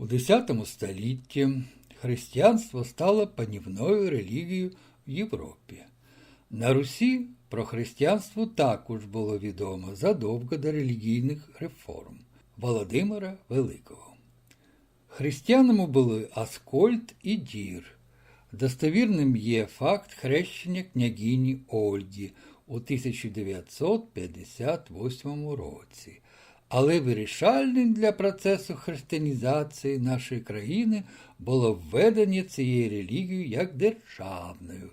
У X столітті християнство стало панівною релігією в Європі. На Русі про християнство також було відомо задовго до релігійних реформ Володимира Великого. Християнами були Аскольд і Дір. Достовірним є факт хрещення княгині Ольги у 1958 році. Але вирішальним для процесу християнізації нашої країни було введення цієї релігії як державною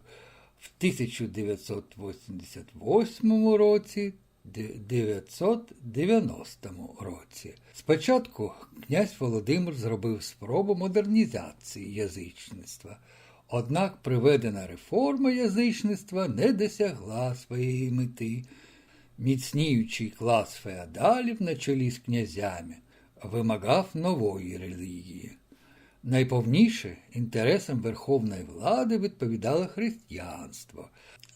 в 1988 році 990 році. Спочатку князь Володимир зробив спробу модернізації язичництва. Однак приведена реформа язичництва не досягла своєї мети. Міцніючий клас феодалів на чолі з князями вимагав нової релігії. Найповніше інтересам верховної влади відповідало християнство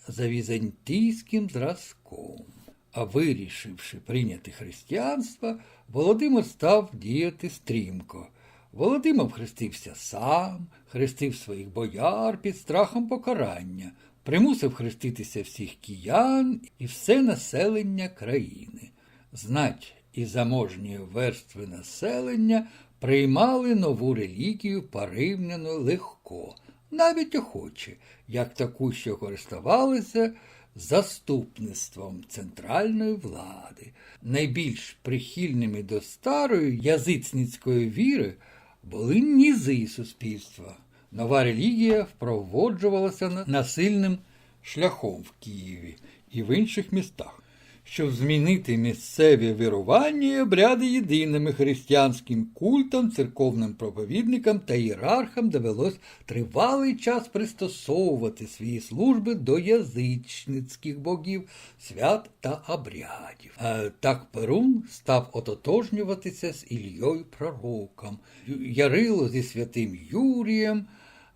за візантійським зразком. А вирішивши прийняти християнство, Володимир став діяти стрімко. Володимир хрестився сам, хрестив своїх бояр під страхом покарання, примусив хреститися всіх киян і все населення країни. Знать і заможні верстви населення приймали нову релігію порівняно легко, навіть охоче, як таку, що користувалися заступництвом центральної влади. Найбільш прихильними до старої язицницької віри були нізи суспільства. Нова релігія впроводжувалася насильним шляхом в Києві і в інших містах. Щоб змінити місцеві вірування і обряди єдиними християнським культам, церковним проповідникам та ієрархам довелось тривалий час пристосовувати свої служби до язичницьких богів, свят та обрядів. А Так Перун став ототожнюватися з Ільєю Пророком, Ярило зі святим Юрієм,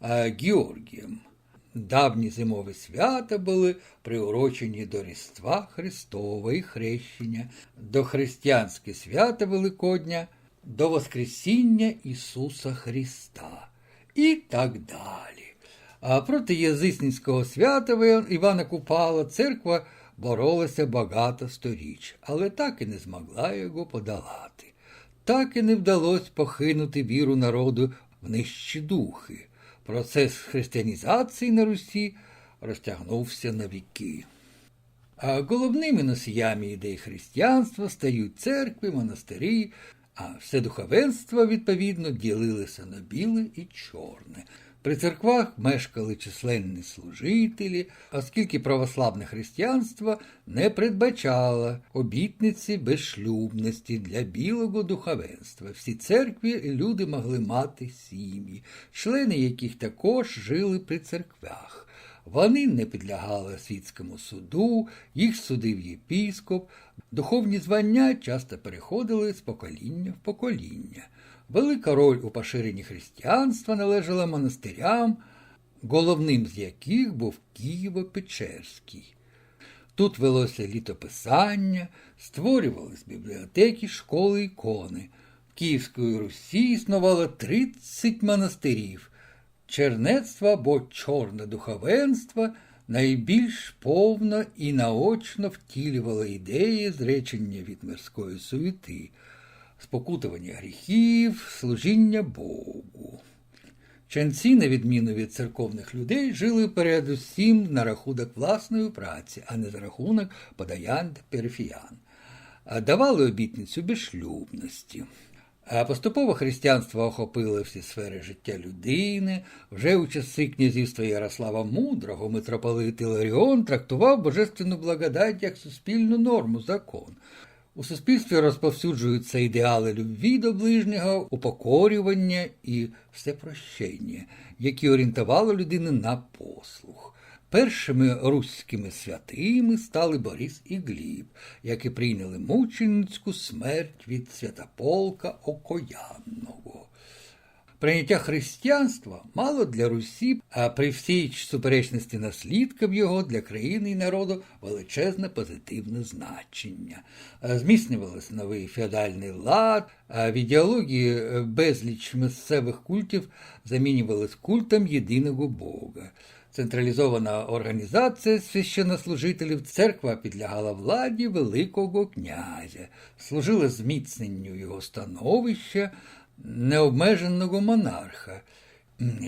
Георгієм. Давні зимові свята були приурочені до Різдва Христова і хрещення, до християнське свята Великодня, до Воскресіння Ісуса Христа і так далі. А проти язичницького свята Івана Купала церква боролася багато сторіч, але так і не змогла його подолати. Так і не вдалося похинути віру народу в нижчі духи. Процес християнізації на Русі розтягнувся на віки. А головними носіями ідей християнства стають церкви, монастирі, а все духовенство, відповідно, ділилося на біле і чорне. При церквах мешкали численні служителі, оскільки православне християнство не передбачало обітниці безшлюбності для білого духовенства. Всі церкві люди могли мати сім'ї, члени яких також жили при церквях. Вони не підлягали світському суду, їх судив єпіскоп, духовні звання часто переходили з покоління в покоління. Велика роль у поширенні християнства належала монастирям, головним з яких був Києво-Печерський. Тут велося літописання, створювались бібліотеки, школи ікони. В Київської Русі існувало 30 монастирів. Чернецтво або чорне духовенство найбільш повно і наочно втілювало ідеї зречення від мирської суєти спокутування гріхів, служіння Богу. Ченці, на відміну від церковних людей, жили передусім на рахунок власної праці, а не за рахунок подаянь та перифіян. Давали обітницю безшлюбності. Поступово християнство охопило всі сфери життя людини. Вже у часи князівства Ярослава Мудрого митрополит Іларіон трактував божественну благодать як суспільну норму закон. У суспільстві розповсюджуються ідеали любві до ближнього, упокорювання і всепрощення, які орієнтували людину на послух. Першими руськими святими стали Борис і Гліб, які прийняли мученицьку смерть від святополка Окоянного. Прийняття християнства мало для Русі, а при всій суперечності наслідкам його для країни і народу величезне позитивне значення. Е, новий феодальний лад, в ідеології е, безліч місцевих культів замінювалися культом єдиного Бога. Централізована організація священнослужителів церква підлягала владі Великого князя, служила зміцненню його становища необмеженого монарха.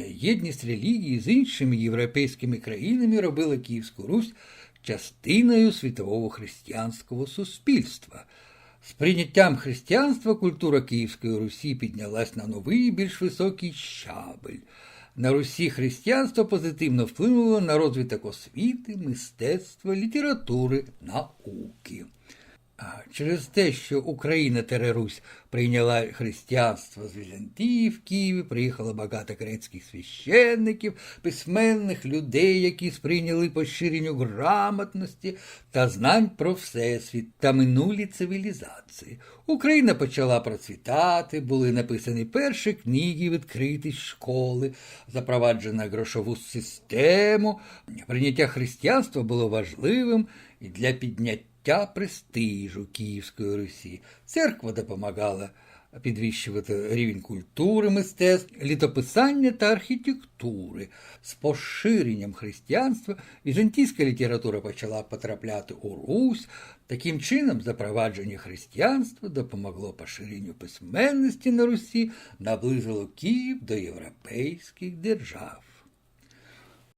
Єдність релігії з іншими європейськими країнами робила Київську Русь частиною світового християнського суспільства. З прийняттям християнства культура Київської Русі піднялась на новий більш високий щабель. На Русі християнство позитивно вплинуло на розвиток освіти, мистецтва, літератури, науки. Через те, що Україна та Русь прийняла християнство з Візантії в Києві, приїхало багато грецьких священників, письменних людей, які сприйняли поширенню грамотності та знань про всесвіт та минулі цивілізації. Україна почала процвітати, були написані перші книги, відкриті школи, запроваджена грошову систему. Прийняття християнства було важливим і для підняття підняття престижу Київської Русі. Церква допомагала підвищувати рівень культури, мистецтв, літописання та архітектури. З поширенням християнства візантійська література почала потрапляти у Русь. Таким чином, запровадження християнства допомогло поширенню письменності на Русі, наблизило Київ до європейських держав.